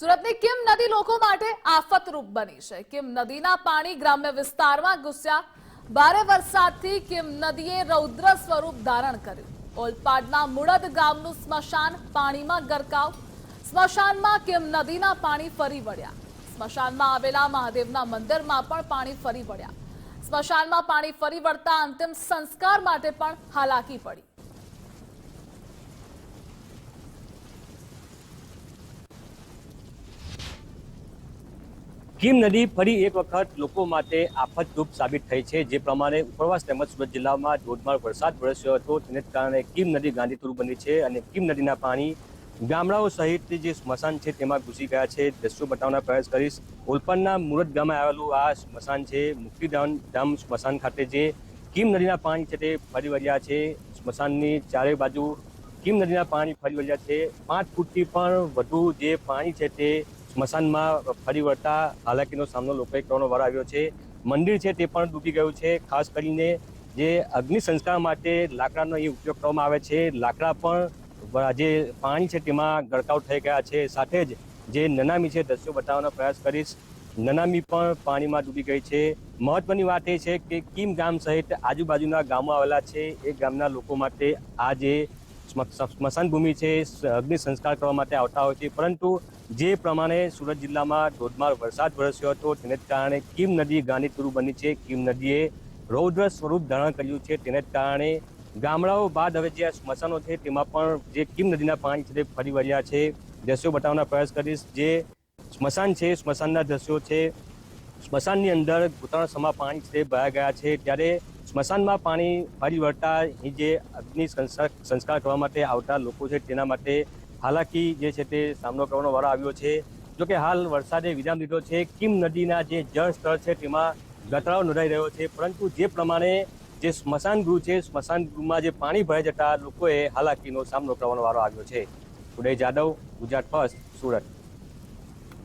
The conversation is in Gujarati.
સુરતની કિમ નદી લોકો માટે આફતરૂપ બની છે. કિમ નદીના પાણી ગ્રામ્ય વિસ્તારમાં ઘૂસ્યા. ભારે વરસાદથી કિમ નદીએ રૌદ્ર સ્વરૂપ ધારણ કર્યું. ઓલપાડના મુળદ ગામનું સ્મશાન પાણીમાં ગરકાવ. સ્મશાનમાં કિમ નદીના પાણી ફરી વળ્યા. સ્મશાનમાં આવેલા મહાદેવના મંદિરમાં પણ પાણી ફરી વળ્યા. સ્મશાનમાં પાણી ફરી વળતા અંતિમ સંસ્કાર માટે પણ હાલાકી પડી. કીમ નદી ફરી એક વખત લોકો માટે આફતરૂપ સાબિત થઈ છે. જે પ્રમાણે ઉપરવાસ તેમજ સુરત જિલ્લામાં ધોધમાર વરસાદ વરસ્યો હતો. તેને કારણે કીમ નદી ગાંધીતુર બની છે અને કીમ નદીના પાણી ગામડાઓ સહિત જે સ્મશાન છે તેમાં ઘૂસી ગયા છે. દ્રશ્યો બતાવવાનો પ્રયાસ કરીશ. ઓલપણના મુરત ગામે આવેલું આ સ્મશાન છે. મુક્તિધામ ધામ સ્મશાન ખાતે જે કીમ નદીના પાણી છે તે ફરી વળ્યા છે. સ્મશાનની ચારે બાજુ કીમ નદીના પાણી ફરી વળ્યા છે. પાંચ ફૂટથી પણ વધુ જે પાણી છે તે સ્મશાનમાં ફરી વળતા હાલાકીનો સામનો લોકોએ કરવાનો વાર આવ્યો છે. મંદિર છે તે પણ ડૂબી ગયું છે. ખાસ કરીને જે અગ્નિ સંસ્કાર માટે લાકડાનો અહીં ઉપયોગ કરવામાં આવે છે. લાકડા પણ જે પાણી છે તેમાં ગળકાવ થઈ ગયા છે. સાથે જ જે નનામી છે, દ્રશ્યો બતાવવાનો પ્રયાસ કરીશ. નનામી પણ પાણીમાં ડૂબી ગઈ છે. મહત્વની વાત એ છે કે કીમ ગામ સહિત આજુબાજુના ગામો આવેલા છે. એ ગામના લોકો માટે આ જે સ્મશાન ભૂમિ છે અગ્નિ સંસ્કાર કરવા માટે આવતા હોય છે. પરંતુ જે પ્રમાણે સુરત જિલ્લામાં ધોધમાર વરસાદ વરસ્યો હતો, તેને જ કારણે કીમ નદી ગાંધીતુરુ બની છે. કીમ નદીએ રૌદ્ર સ્વરૂપ ધારણ કર્યું છે. તેને જ કારણે ગામડાઓ બાદ હવે જે સ્મશાનો છે, તેમાં પણ જે કીમ નદીના પાણી છે, તે ફરી વળ્યા છે. દ્રશ્યો બતાવવાનો પ્રયાસ કરીશ. જે સ્મશાન છે, સ્મશાનના દ્રશ્યો છે, સ્મશાનની અંદર ઘૂંટણ સમા પાણી છે, તે ભરાઈ ગયા છે. ત્યારે સ્મશાનમાં પાણી ફરી વળતા જે અગ્નિ સંસ્કાર કરવા માટે આવતા લોકો છે, તેના માટે હાલાકી જે છે તે સામનો કરવાનો વારો આવ્યો છે. જોકે હાલ વરસાદે વિરામ લીધો છે. કિમ નદીના જે જળ સ્તર છે તેમાં ઘટાડો નોંધાઈ રહ્યો છે. પરંતુ જે પ્રમાણે જે સ્મશાન ગૃહ છે, સ્મશાન ગૃહમાં જે પાણી ભરાઈ જતા લોકોએ હાલાકીનો સામનો કરવાનો વારો આવ્યો છે. ઉદય જાદવ, ગુજરાત ફર્સ્ટ, સુરત.